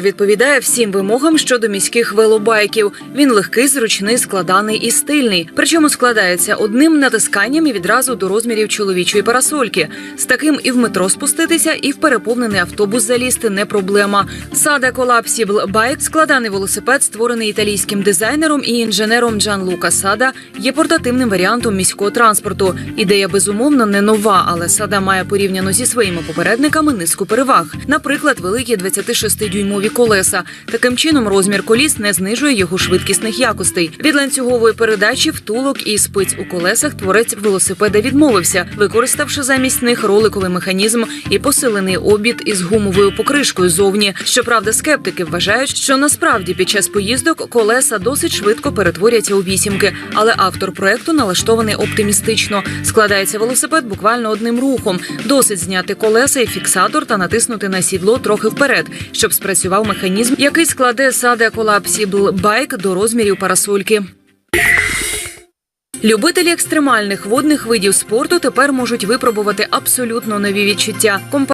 Відповідає всім вимогам щодо міських велобайків. Він легкий, зручний, складаний і стильний. Причому складається одним натисканням і відразу до розмірів чоловічої парасольки. З таким і в метро спуститися, і в переповнений автобус залізти не проблема. Сада Collapsible Bike – складаний велосипед, створений італійським дизайнером і інженером Джан Лука Сада, є портативним варіантом міського транспорту. Ідея безумовно не нова, але сада має порівняно зі своїми попередниками низку переваг. Наприклад, великі 26-дюймові колеса. Таким чином, розмір коліс не знижує його швидкісних якостей. Від ланцюгової передачі, втулок і спиць у колесах творець велосипеда відмовився, використавши замість них роликовий механізм і посилений обід із гумовою покришкою зовні. Щоправда, скептики вважають, що насправді під час поїздок колеса досить швидко перетворяться у вісімки, але автор проекту налаштований оптимістично. Складається велосипед буквально одним рухом. Досить зняти колеса і фіксатор та натиснути на сідло трохи вперед, щоб спрацював механізм, який складе Sade колапсібл байк до розмірів парасольки. Любителі екстремальних водних видів спорту тепер можуть випробувати абсолютно нові відчуття.